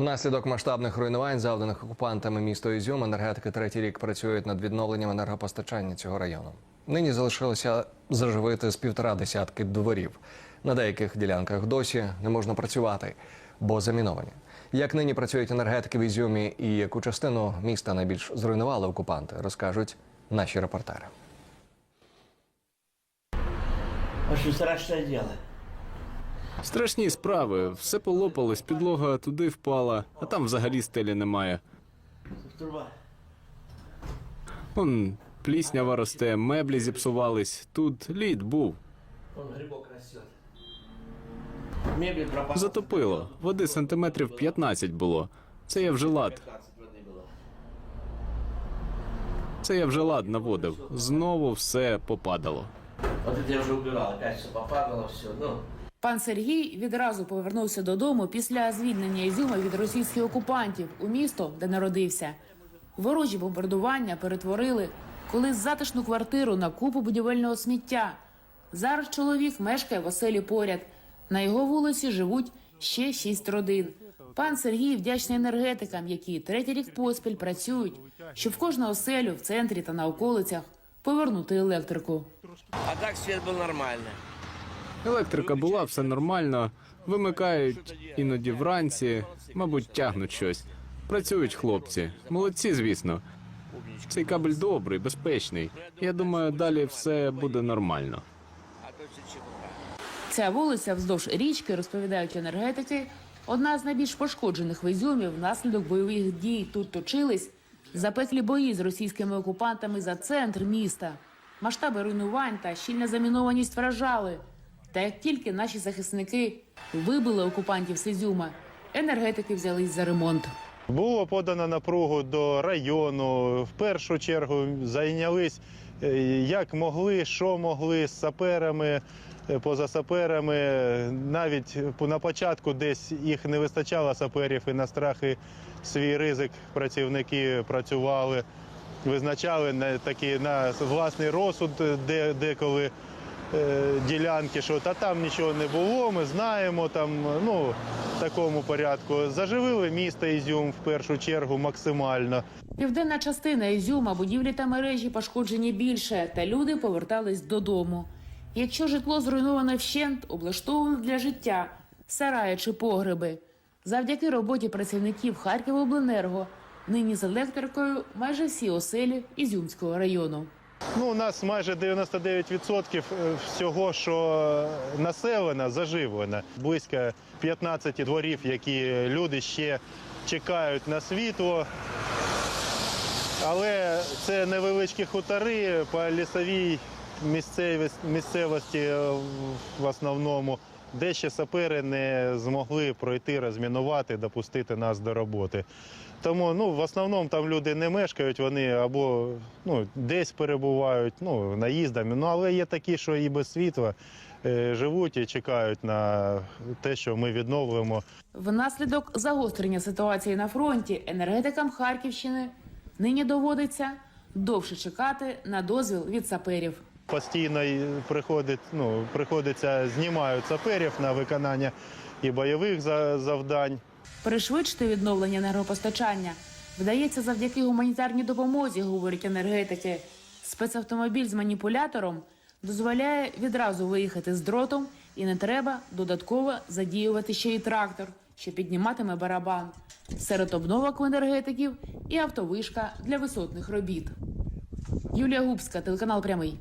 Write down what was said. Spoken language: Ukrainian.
Внаслідок масштабних руйнувань, завданих окупантами міста Ізюм, енергетики третій рік працюють над відновленням енергопостачання цього району. Нині залишилося заживити з півтора десятки дворів. На деяких ділянках досі не можна працювати, бо заміновані. Як нині працюють енергетики в Ізюмі і яку частину міста найбільш зруйнували окупанти, розкажуть наші репортери. Очень страшное дело. Страшні справи. Все полопалось, підлога туди впала, а там взагалі стелі немає. Труба. Он пліснява росте, меблі зіпсувались. Тут лід був. Он грибок растет. Мебель пропала. Затопило. Води сантиметрів 15 було. Це я вже лад. 15 воды было. Це я вже лад наводив. Знову все попадало. Вот это я уже убирал. Опять все попадало, все. Ну, Пан Сергій відразу повернувся додому після звільнення Ізюма від російських окупантів у місто, де народився. Ворожі бомбардування перетворили колись затишну квартиру на купу будівельного сміття. Зараз чоловік мешкає в оселі поряд. На його вулиці живуть ще шість родин. Пан Сергій вдячний енергетикам, які третій рік поспіль працюють, щоб в кожну оселю в центрі та на околицях повернути електрику. а так свет был нормальный. Електрика була, все нормально. Вимикають іноді вранці, мабуть, тягнуть щось. Працюють хлопці. Молодці, звісно. Цей кабель добрий, безпечний. Я думаю, далі все буде нормально. Ця вулиця вздовж річки, розповідають енергетики, одна з найбільш пошкоджених в Ізюмі внаслідок бойових дій. Тут точились запеклі бої з російськими окупантами за центр міста. Масштаби руйнувань та щільна замінованість вражали. Та як тільки наші захисники вибили окупантів з Ізюма, енергетики взялись за ремонт. Було подано напругу до району. В першу чергу зайнялись е, як могли, що могли з саперами, е, поза саперами. Навіть на початку десь їх не вистачало саперів і на страхи свій ризик працівники працювали, визначали на такі на власний розсуд, де деколи. Е, Ділянки, що та там нічого не було, ми знаємо там, ну в такому порядку. Заживили місто Ізюм в першу чергу максимально. Південна частина Ізюма, будівлі та мережі пошкоджені більше, та люди повертались додому. Якщо житло зруйноване вщент, облаштовували для життя, сараї чи погреби. Завдяки роботі працівників Харківобленерго нині з електрикою майже всі оселі Ізюмського району. Ну, у нас майже 99% всього, що населено, заживлено. Близько 15 дворів, які люди ще чекають на світло. Але це невеличкі хутори по лісовій місцевості е, в основному, де ще сапери не змогли пройти, розмінувати, допустити нас до роботи. Тому ну, в основному там люди не мешкають, вони або ну, десь перебувають, ну, наїздами. Ну, але є такі, що і без світла е, живуть і чекають на те, що ми відновимо Внаслідок загострення ситуації на фронті енергетикам Харківщини нині доводиться довше чекати на дозвіл від саперів. Постійно приходить, ну, приходиться, знімають саперів на виконання і бойових завдань. Пришвидшити відновлення енергопостачання вдається завдяки гуманітарній допомозі, говорять енергетики. Спецавтомобіль з маніпулятором дозволяє відразу виїхати з дротом, і не треба додатково задіювати ще й трактор, що підніматиме барабан. Серед обновок у енергетиків і автовишка для висотних робіт. Юлія Губська, телеканал Прямий.